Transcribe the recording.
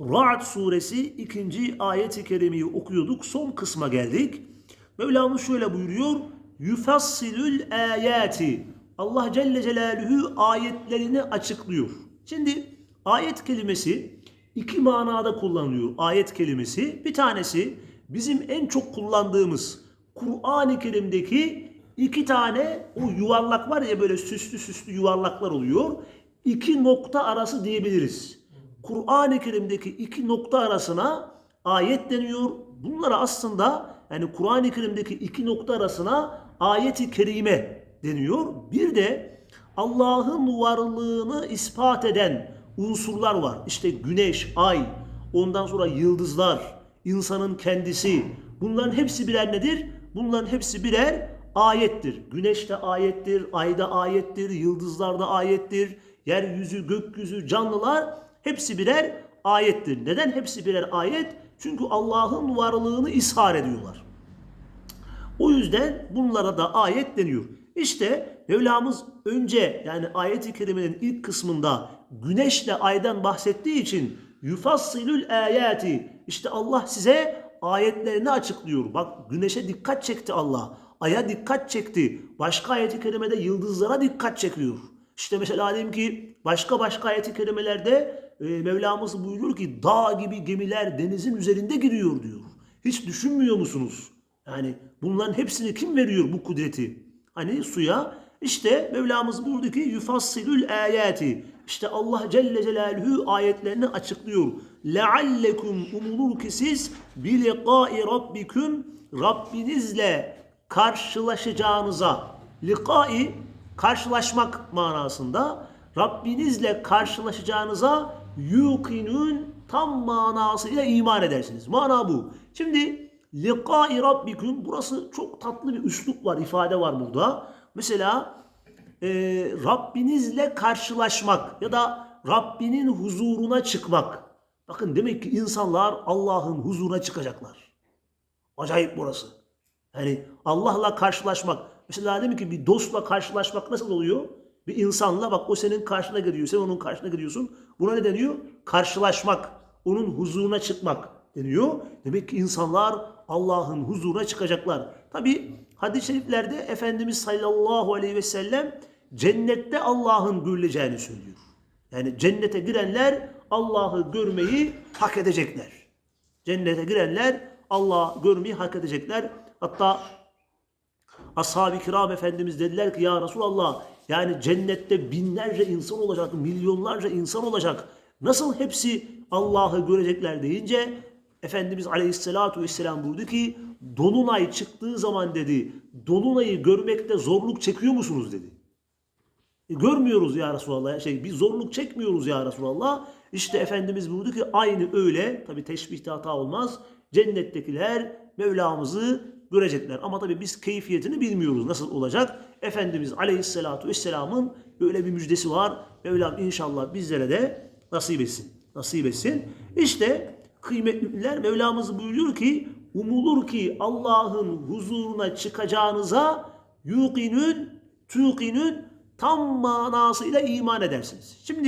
Ra'd suresi ikinci ayet-i kerimeyi okuyorduk. Son kısma geldik. Mevlamız şöyle buyuruyor. Yufassilül ayati. Allah Celle Celaluhu ayetlerini açıklıyor. Şimdi ayet kelimesi iki manada kullanılıyor. Ayet kelimesi bir tanesi bizim en çok kullandığımız Kur'an-ı Kerim'deki iki tane o yuvarlak var ya böyle süslü süslü yuvarlaklar oluyor. İki nokta arası diyebiliriz. Kur'an-ı Kerim'deki iki nokta arasına ayet deniyor. Bunlara aslında yani Kur'an-ı Kerim'deki iki nokta arasına ayeti kerime deniyor. Bir de Allah'ın varlığını ispat eden unsurlar var. İşte güneş, ay, ondan sonra yıldızlar, insanın kendisi. Bunların hepsi birer nedir? Bunların hepsi birer ayettir. Güneş de ayettir, ay da ayettir, yıldızlar da ayettir. Yeryüzü, gökyüzü, canlılar hepsi birer ayettir. Neden hepsi birer ayet? Çünkü Allah'ın varlığını ishar ediyorlar. O yüzden bunlara da ayet deniyor. İşte Mevlamız önce yani ayet-i kerimenin ilk kısmında güneşle aydan bahsettiği için yufassilül ayati işte Allah size ayetlerini açıklıyor. Bak güneşe dikkat çekti Allah. Aya dikkat çekti. Başka ayet-i kerimede yıldızlara dikkat çekiyor. İşte mesela diyelim ki başka başka ayet-i kerimelerde e, Mevlamız buyuruyor ki dağ gibi gemiler denizin üzerinde gidiyor diyor. Hiç düşünmüyor musunuz? Yani bunların hepsini kim veriyor bu kudreti? Hani suya işte Mevlamız buyurdu ki yufassilül ayati. İşte Allah Celle Celaluhu ayetlerini açıklıyor. Leallekum umulur ki siz bi liqai rabbikum Rabbinizle karşılaşacağınıza liqai karşılaşmak manasında Rabbinizle karşılaşacağınıza yuqinun tam manasıyla iman edersiniz. Mana bu. Şimdi liqai rabbikum burası çok tatlı bir üslup var, ifade var burada. Mesela e, Rabbinizle karşılaşmak ya da Rabbinin huzuruna çıkmak. Bakın demek ki insanlar Allah'ın huzuruna çıkacaklar. Acayip burası. Yani Allah'la karşılaşmak. Mesela demek ki bir dostla karşılaşmak nasıl oluyor? Bir insanla bak o senin karşına geliyor, sen onun karşına gidiyorsun. Buna ne deniyor? Karşılaşmak, onun huzuruna çıkmak deniyor. Demek ki insanlar Allah'ın huzuruna çıkacaklar. Tabi hadis-i şeriflerde Efendimiz sallallahu aleyhi ve sellem cennette Allah'ın görüleceğini söylüyor. Yani cennete girenler Allah'ı görmeyi hak edecekler. Cennete girenler Allah görmeyi hak edecekler. Hatta ashab-ı kiram efendimiz dediler ki ya Resulallah yani cennette binlerce insan olacak, milyonlarca insan olacak. Nasıl hepsi Allah'ı görecekler deyince Efendimiz Aleyhisselatü Vesselam buyurdu ki Dolunay çıktığı zaman dedi Dolunay'ı görmekte zorluk çekiyor musunuz dedi. E, görmüyoruz ya Resulallah. Şey, bir zorluk çekmiyoruz ya Resulallah. İşte Efendimiz buyurdu ki aynı öyle. Tabi teşbihte hata olmaz. Cennettekiler Mevlamızı görecekler. Ama tabi biz keyfiyetini bilmiyoruz. Nasıl olacak? Efendimiz Aleyhisselatü Vesselam'ın böyle bir müjdesi var. Mevlam inşallah bizlere de nasip etsin. Nasip etsin. İşte kıymetliler Mevlamız buyuruyor ki umulur ki Allah'ın huzuruna çıkacağınıza yuqinün tuqinün tam manasıyla iman edersiniz. Şimdi